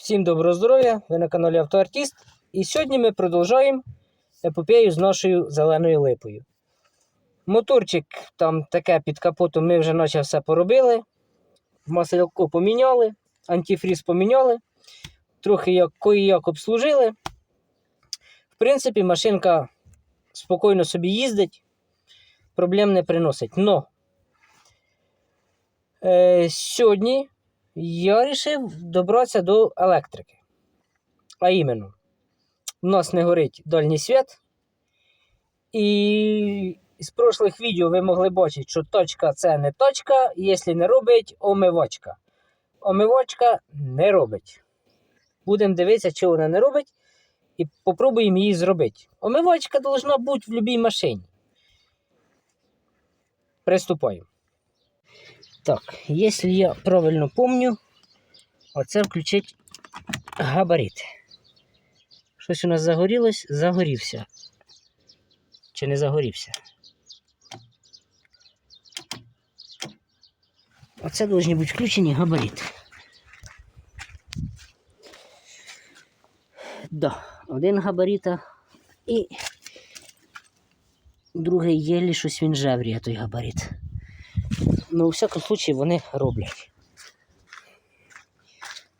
Всім доброго здоров'я! Ви на каналі Автоартіст. І сьогодні ми продовжуємо епопею з нашою зеленою липою. Моторчик там таке під капотом ми вже наче все поробили. Масло поміняли, антифріз поміняли, трохи як кої-як обслужили. В принципі, машинка спокійно собі їздить, проблем не приносить. Но е, сьогодні я вирішив добратися до електрики. А іменно, у нас не горить дальній світ. І з прошлих відео ви могли бачити, що точка це не точка, якщо не робить омивачка. Омивачка не робить. Будемо дивитися, чи вона не робить, і попробуємо її зробити. Омивачка должна бути в будь-якій машині. Приступаємо. Так, якщо я правильно помню, оце включить габарит. Щось у нас загорілось, загорівся. Чи не загорівся? Оце повинні бути включені габарити. Да, один габарита і другий єлі щось він жевріє той габарит. Ну, у всякому случаї вони роблять.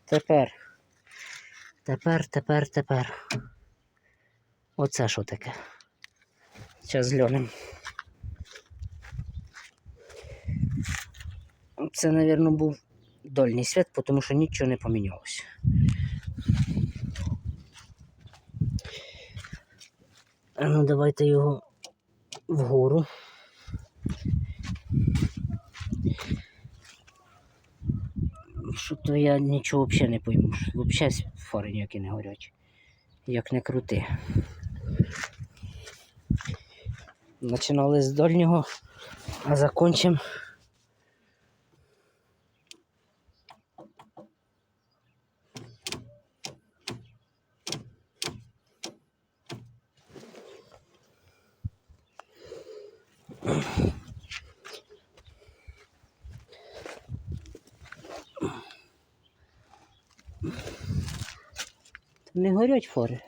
Тепер. Тепер, тепер, тепер. Оце що таке? Зараз зглянемо. Це, мабуть, був дольний світ, тому що нічого не помінялося. Ну давайте його вгору. Що то я нічого взагалі не пойму. Взагалі фари ніякі не горять. Як не крути. Починали з дальнього, а закончимо. Не горять фари.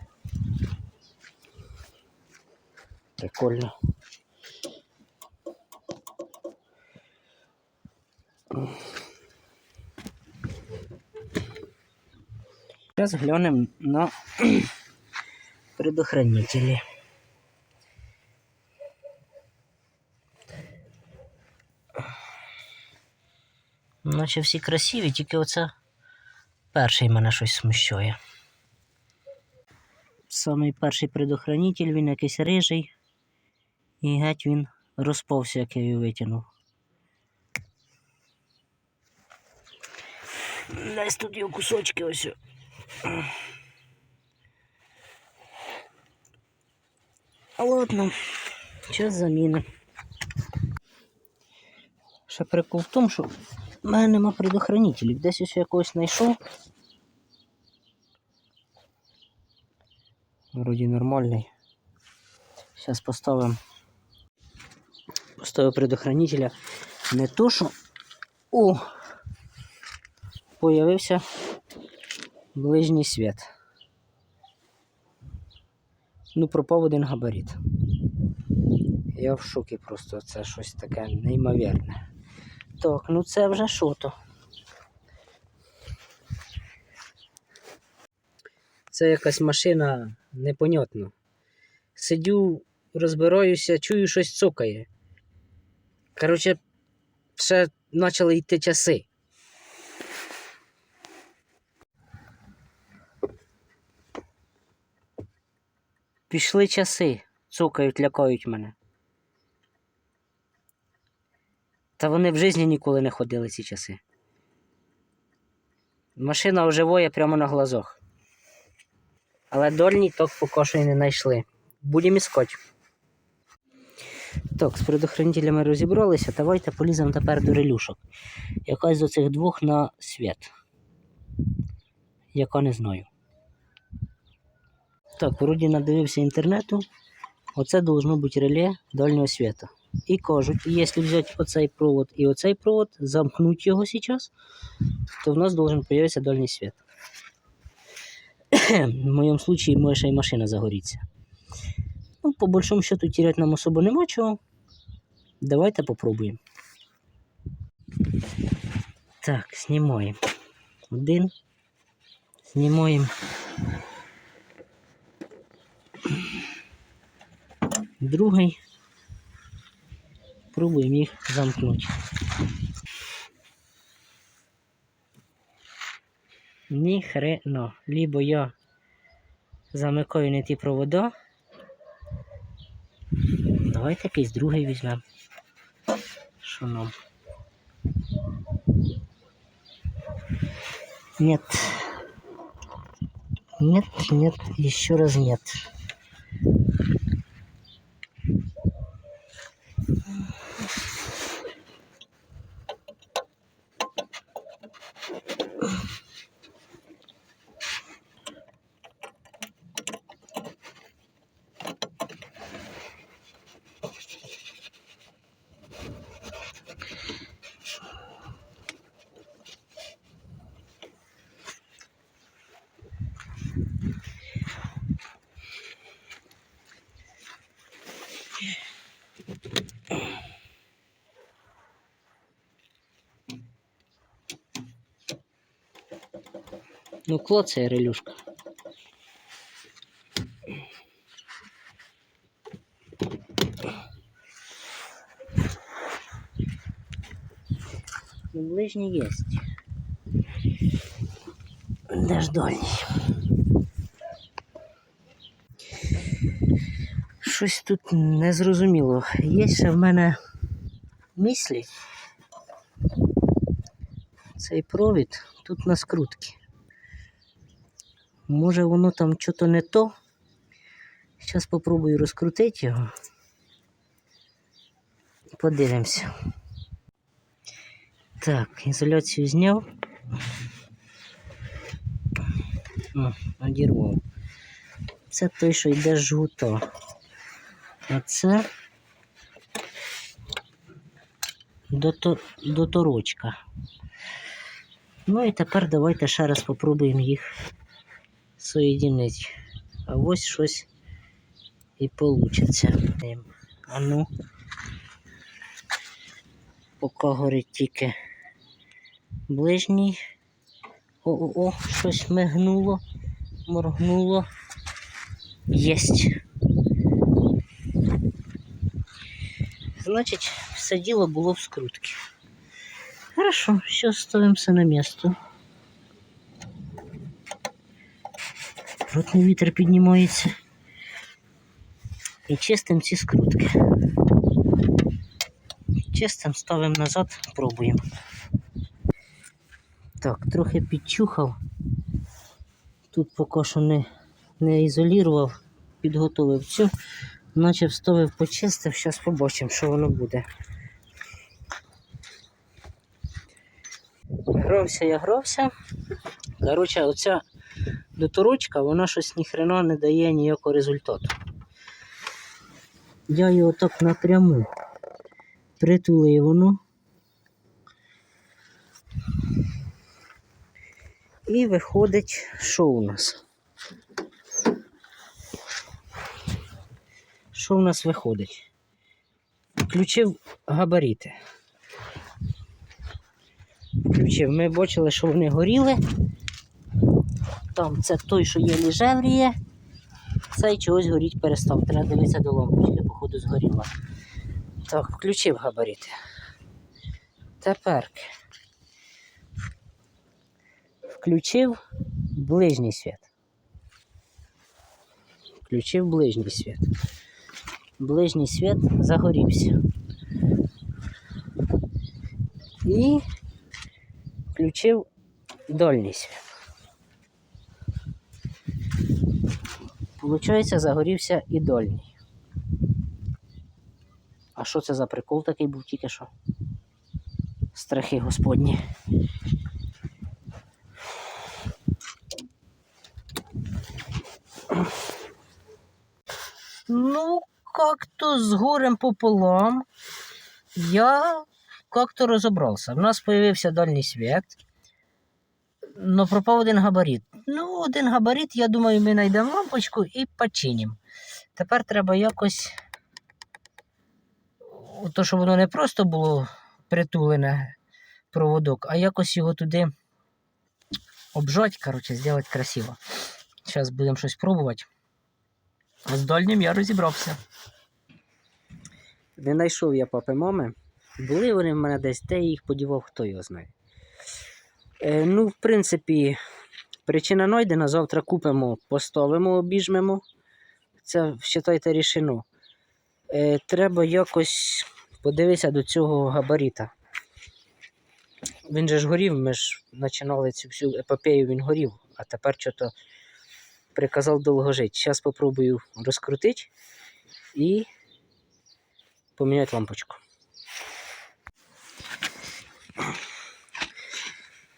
Прикольно. Зараз глянемо на предохранителі. Наче всі красиві, тільки оце перший мене щось смущує. Самий перший предохранитель, він якийсь рижий. І геть він розповся, як я його витягнув. Десь тут є кусочки ось. Ладно, час заміни. Ще прикол в тому, що в мене нема предохранителів. Десь ось якогось знайшов. Вроді нормальний. Зараз поставимо. Поставив предохранителя. Не то, що. О! Появився ближній світ. Ну, пропав один габарит. Я в шокі просто це щось таке неймовірне. Так, ну це вже що то. Це якась машина непонятно. Сидю, розбираюся, чую, щось цокає. Коротше, ще почали йти часи. Пішли часи, цокають, лякають мене. Та вони в житті ніколи не ходили ці часи. Машина оживоє прямо на глазах. Але дольній ток і не знайшли. Будемо іскати. Так, з предохранителями розібралися. Давайте поліземо тепер до релюшок. Якась з оцих двох на світ. Яка не знаю. Так, вроді надивився інтернету. Оце должно бути реле дальнього світу. І кажуть, якщо взяти оцей провод і оцей провод, замкнути його зараз, то в нас должен появитися дальній світ. В моєму случаї може ще й машина загоріться. Ну, по большому счету терять нам особо нема чого. Давайте попробуємо. Так, знімаємо. Один. Знімаємо. Другий. Пробуємо їх замкнути. Ні хрена. Либо я замикаю не ті провода. Давайте якийсь другий візьмемо. Що нам? Нет. Нет, нет, еще раз нет. Ну, клоцає релюшка. Ну, ближній є. Де ж дальній? Щось тут незрозуміло. Є ще в мене мислі. Цей провід тут на скрутки. Може воно там щось не то. Зараз спробую розкрутити його. Подивимося. Так, ізоляцію зняв. Одірвав. Це той, що йде жгута. А це до, то, до торочка. Ну і тепер давайте ще раз спробуємо їх соєдинити. А ось щось і получиться. А ну, поки горить тільки ближній. О-о-о, щось мигнуло, моргнуло. Єсть. Значить, все діло було в скрутці. Хорошо, все, ставимо на місто. Ротний вітер піднімається. І чистимо ці скрутки. Чистим, ставимо назад, пробуємо. Так, трохи підчухав. Тут поки що не, не ізолював, підготовив цю, наче вставив, почистив, зараз побачимо, що воно буде. Грався я грався. Коротше, оця доторочка, вона щось ніхрена не дає ніякого результату. Я його так напряму притулив воно. І виходить, що у нас? Що у нас виходить? Включив габарити. Включив. Ми бачили, що вони горіли. Там це той, що є ліжевріє. Цей чогось горіть перестав. Треба дивитися до лампочки, походу згоріла. Так, включив габарити. Тепер включив ближній світ. Включив ближній світ. Ближній світ загорівся. І включив дальній світ. Получається, загорівся і дальній. А що це за прикол такий був тільки що? Страхи господні. Ну, как-то с горем пополам я как-то разобрался. У нас появився дальний свет. Ну, пропав один габарит. Ну, один габарит, я думаю, ми знайдемо лампочку і починимо. Тепер треба якось. То, що воно не просто було притулене проводок, а якось його туди обжать, коротше, зробити красиво. Зараз будемо щось пробувати. З дальнім я розібрався. Не знайшов я папи мами. Були вони в мене десь, де я їх подівав, хто його знає. Е, ну, в принципі, причина знайдена, завтра купимо, поставимо, обіжмемо. Це, вважайте, рішено. Е, треба якось подивитися до цього габаріта. Він же ж горів, ми ж починали цю всю епопею, він горів, а тепер що-то приказав довго жити. Зараз спробую розкрутити і поміняти лампочку.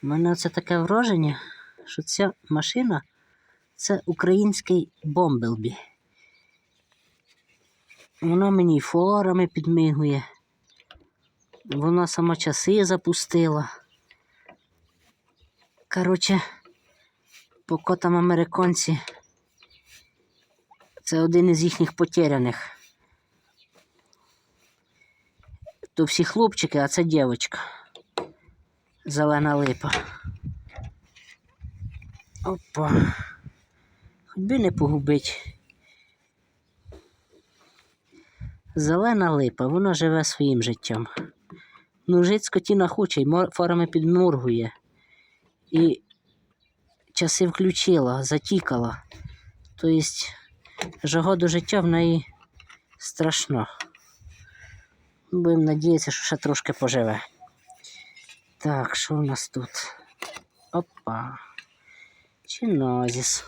У мене це таке враження, що ця машина це український бомбелбі. Вона мені форами підмигує. Вона сама часи запустила. Коротше, поки там американці. Це один із їхніх потеряних. То всі хлопчики, а це дівчинка. Зелена липа. Опа. Хоч би не погубить. Зелена липа, вона живе своїм життям. Ну, жить скотіна хоче мор- фарами підморгує. І часи включила, затікала. Тобто, жага до життя в неї страшна. Будемо надіятися, що ще трошки поживе. Так, що в нас тут? Опа. Чинозіс.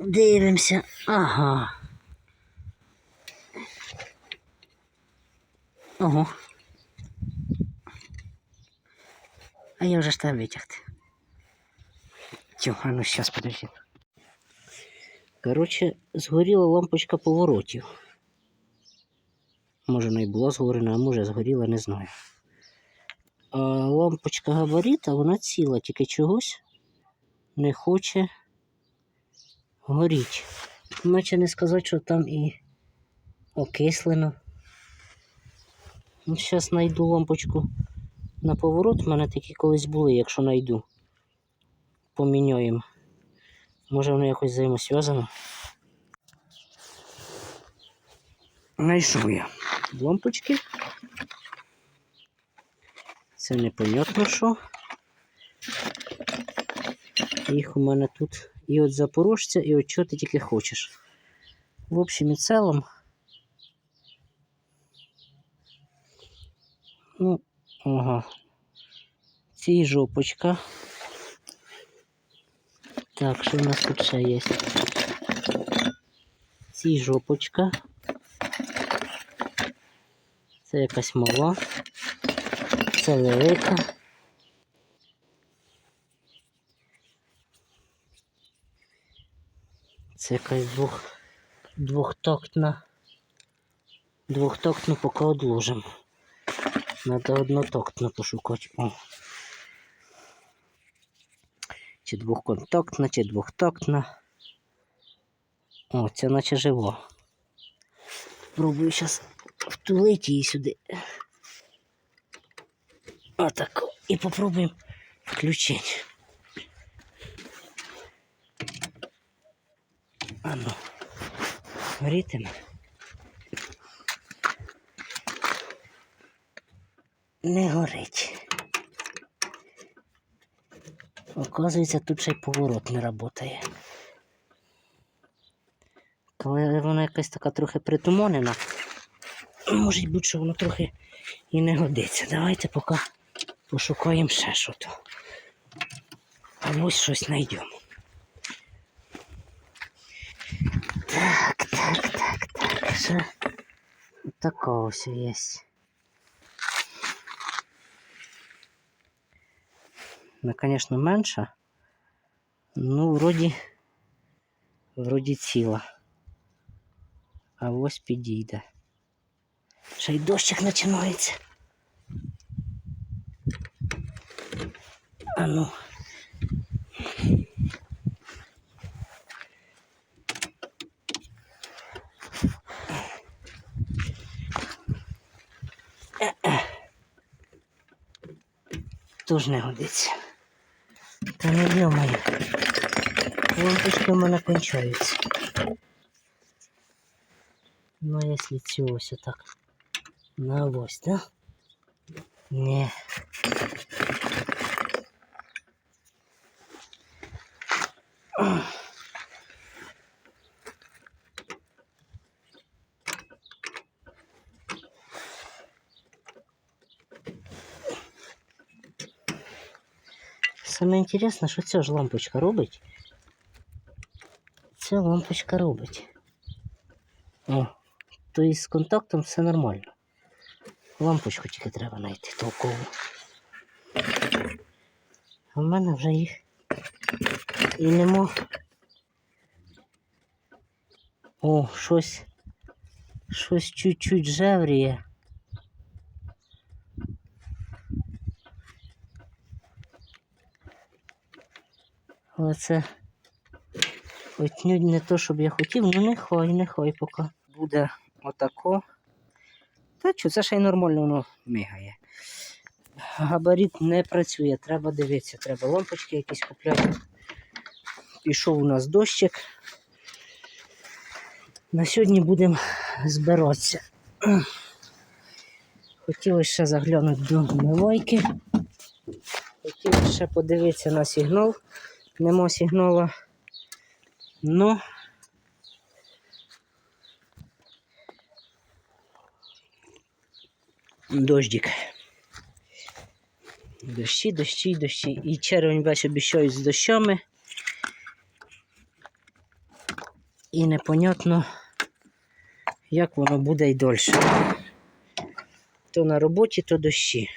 Дивимося. Ага. Ого. А я вже ж там витягти. Тю, а ну сейчас подожди. Коротше, згоріла лампочка поворотів. Може вона і була згорена, а може згоріла, не знаю. А лампочка габаріта, вона ціла, тільки чогось не хоче горіти. Наче не сказати, що там і окислено. Ну, Зараз знайду лампочку на поворот. У мене такі колись були, якщо знайду. Поміняємо. Може воно якось взаємосв'язано. Знайшов я лампочки. Це непонятно що. Їх у мене тут і от запорожця, і от чого ти тільки хочеш. В общем і цілому. Ну, ага. Ці жопочка. Так, що у нас тут ще є? Ці жопочка. Це якась мала. Це велика. Це якась двох, двохтактна. Двохтактну поки одложимо. Надо однотактно пошукати. О. Чи двохконтактна, чи двохтактна. О, це наче жива. Пробую зараз втулити її сюди. Отак. І попробуємо включити. Ану, горітиме. Не горить. Оказується, тут ще й поворот не працює. Коли вона якась така трохи притуманена, може бути, що воно трохи і не годиться. Давайте поки пошукаємо ще щось. А ось щось знайдемо. Так, так, так, так. Ще така ось є. Ну, конечно, менша. Ну, вроді, вроді ціла. А ось підійде. Ще й дощик починається. Ану. Тож не годиться. Та ну, не йомаю. Лампочки в мене кончаються. Ну, якщо цю ось так На ось, да? Не. Саме інтересне, що ця ж лампочка робить. Ця лампочка робить. О, то із контактом все нормально. Лампочку тільки треба знайти толкову. А в мене вже їх і нема. О, щось. Щось чуть-чуть жевріє. Але це не то, щоб я хотів, ну нехай, нехай поки буде отако. Та що, це ще й нормально воно мигає. Габарит не працює, треба дивитися, треба лампочки якісь купляти. Пішов у нас дощик. На сьогодні будемо збиратися. Хотілося ще заглянути до мивайки. Хотілося ще подивитися на сигнал. Нема сигнала. Ну. Дождик. Дощі, дощі, дощі. І червень весь обіщають з дощами. І непонятно, як воно буде й далі. То на роботі, то дощі.